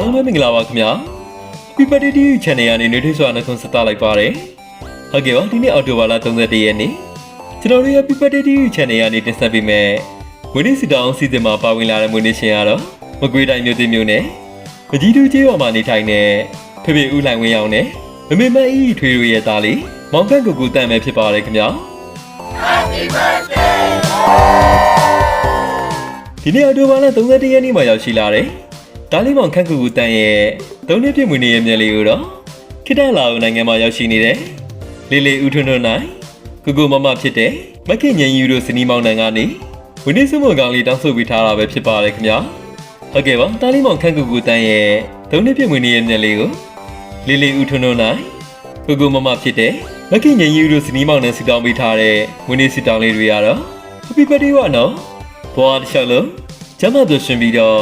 အားလုံးပဲမင်္ဂလာပါခင်ဗျာ Happy Birthday to you channel ကနေနေထွေးစွာနှုတ်ခွန်းဆက်သလိုက်ပါတယ်ဟုတ်ကဲ့ပါဒီနေ့အော်တိုဘာလ31ရက်နေ့ကျွန်တော်တို့ရဲ့ Happy Birthday to you channel ကနေတင်ဆက်ပေးမယ်မွေးနေ့စီတောင်းစီစဉ်မှာပါဝင်လာတဲ့မွေးနေ့ရှင်ကတော့မကွေးတိုင်းမြို့တင်မြို့နယ်မကြီးတူကျေးရွာမှာနေထိုင်တဲ့ဖေဖေဦးလှိုင်ဝင်းရောင်နဲ့မမေမအီထွေထွေရဲ့သားလေးမောင်ခန့်ကူကူတန်မယ်ဖြစ်ပါတယ်ခင်ဗျာဒီနေ့အော်တိုဘာလ31ရက်နေ့မှာရောက်ရှိလာတယ်။ ဒါလီမောင်ခန့်ကူကူတန်ရဲ့သုံးနှစ်ပြည့်မွေးနေ့ရဲ့မြက်လေးကိုတော့ခိတလာဦးနိုင်ငံမှာရောက်ရှိနေတယ်။လေးလေးဦးထွန်းထွန်းနိုင်ကူကူမမဖြစ်တဲ့မခင်ညင်ယူတို့စနီးမောင်နှံကနေဝင်းနေစုမွန်ကောင်လေးတောင်းဆိုပေးထားတာပဲဖြစ်ပါတယ်ခင်ဗျာ။ဟုတ်ကဲ့ပါဒါလီမောင်ခန့်ကူကူတန်ရဲ့သုံးနှစ်ပြည့်မွေးနေ့ရဲ့မြက်လေးကိုလေးလေးဦးထွန်းထွန်းနိုင်ကူကူမမဖြစ်တဲ့မခင်ညင်ယူတို့စနီးမောင်နှံစီတောင်းပေးထားတဲ့ဝင်းနေစီတောင်းလေးတွေကတော့ Happy birthday ဝါနော်ဘွားတစ်လျှောက်လုံးကျမ်းမာပြည့်ရှင်ပြီးတော့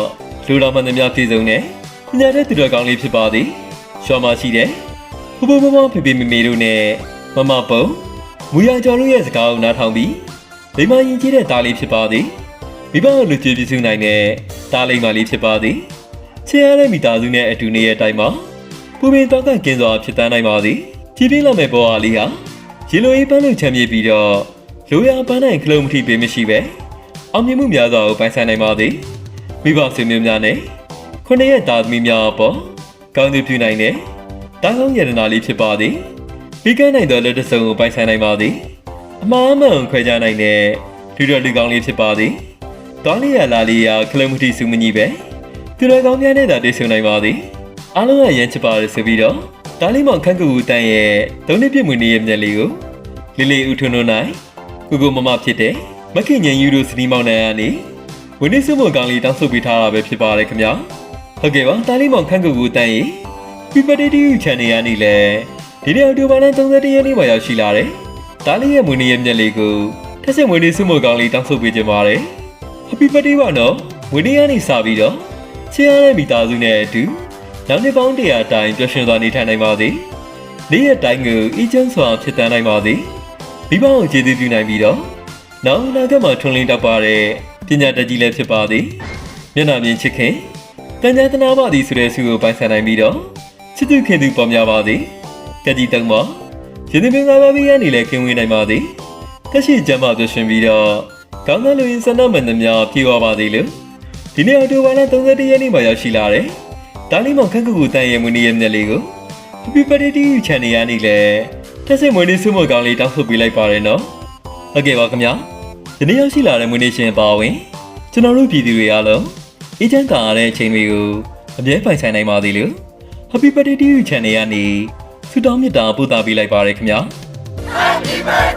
လူတော်မှန်သမျှပြည်စုံနဲ့ညတဲ့သူတော်ကောင်းလေးဖြစ်ပါသည်ရှော်မရှိတဲ့ဘဘဘဘဖေဖေမေမေတို့နဲ့မမပုံမူရကျော်တို့ရဲ့စကားကိုနားထောင်ပြီးလိမ္မာရင်ကြီးတဲ့သားလေးဖြစ်ပါသည်မိဘကိုလူကြည်ပြည်စုနိုင်တဲ့သားလေးမလေးဖြစ်ပါသည်ချစ်ရတဲ့မိသားစုနဲ့အတူနေတဲ့အတိုင်းမှာပူပင်တော့ကကင်းစွာဖြစ်တန်းနိုင်ပါသည်ကြည်ပြင်းလာမဲ့ဘွားလေးဟာရေလိုအေးပန်းလို့ချမ်းမြေပြီးတော့လိုရာပန်းနိုင်ခလုံးမထိပေမရှိပဲအောင်မြင်မှုများစွာကိုပိုင်ဆိုင်နိုင်ပါသည် မိဘဆွေမျိုးများနဲ့ခုနှစ်ရက်သားသမီးများအပေါ်ကောင်းသူပြုနိုင်တဲ့တာကောင်းရတနာလေးဖြစ်ပါသည်ပြီးကဲနိုင်သောလက်တဆုံကိုပိုင်ဆိုင်နိုင်ပါသည်အမှားမှန်ခွဲခြားနိုင်တဲ့လူတော်လူကောင်းလေးဖြစ်ပါသည်တောင်းလေးရလာလေးရခလုံးမတိစုမညီပဲသူတော်ကောင်းများနဲ့သာတွေ့ဆုံနိုင်ပါသည်အားလုံးကရမ်းချပါရဆိုပြီးတော့တားလေးမောင်ခန့်ကူကူတန်ရဲ့သုံးနှစ်ပြည့်မွေးနေ့ရဲ့မျက်လေးကိုလေးလေးဦးထွန်းထွန်းနိုင်ကိုကိုမမဖြစ်တဲ့မခင်ညင်ယူတို့စနီးမောင်နှံကနေ ဝင်းနေစုမကောင်လေးတောင်းဆိုပေးထားတာပဲဖြစ်ပါတယ်ခင်ဗျာဟုတ်ကဲ့ပါတားလေးမောင်ခန့်ကူကူတန်းရီပြပတီတီ channel ကနေလဲဒီနေ့အော်တိုဘာလ31ရက်နေ့မှာရောက်ရှိလာတယ်တားလေးရဲ့မွေးနေ့ရဲ့မျက်လေးကိုထက်ဆက်မွေးနေ့စုမကောင်လေးတောင်းဆိုပေးကြပါတယ် Happy birthday ပါနော်မွေးနေ့ကနေစပြီးတော့ချစ်ရတဲ့မိသားစုနဲ့အတူနောက်နှစ်ပေါင်းတရာတိုင်ပျော်ရွှင်စွာနေထိုင်နိုင်ပါစေနေ့ရက်တိုင်းကိုအေးချမ်းစွာဖြစ်တန်းနိုင်ပါစေမိဘကိုကျေးဇူးပြုနိုင်ပြီးတော့ နောက်အနာဂတ်မှာထွန်းလင်းတတ်ပါတဲ့ပညာတတ်ကြီးလည်းဖြစ်ပါသည်မျက်နှာမြင်ချစ်ခင်တန်ကြသနာပါသည်ဆိုတဲ့ဆုကိုပိုင်ဆိုင်နိုင်ပြီးတော့ချစ်သူခင်သူပေါ်များပါသည်ကကြီးတုံးပါရှင်သင်္ကာပါဘီရနေလည်းခင်ဝင်နိုင်ပါသည်တက်ရှိကျမ်းမာပြရှင်ပြီးတော့ကောင်းတဲ့လူရင်းစနမန်သမျှပြေဝပါသည်လို့ဒီနေ့အော်တိုဘာလ31ရက်နေ့မှာရောက်ရှိလာတယ်ဒါလေးမောင်ခန့်ကူကူတန်ရဲ့မွေးနေ့ရဲ့မျက်လေးကို Happy Birthday to you channel ရနေလေတက်စိတ်မွေးနေ့ဆုမကောင်းလေးတောင်းဆိုပေးလိုက်ပါရနော် ဟုတ်ကဲ့ပါခင်ဗျာဒီနေ့ရောက်ရှိလာတဲ့မွေးနေ့ရှင်ပါဝင်ကျွန်တော်တို့ပြည်သူတွေအားလုံးအေးချမ်းသာရတဲ့အချိန်တွေကိုအမြဲပိုင်ဆိုင်နိုင်ပါသေးလို့ Happy Birthday to you channel ကနေဆုတောင်းမေတ္တာပို့သပေးလိုက်ပါရခင်ဗျာ Happy birthday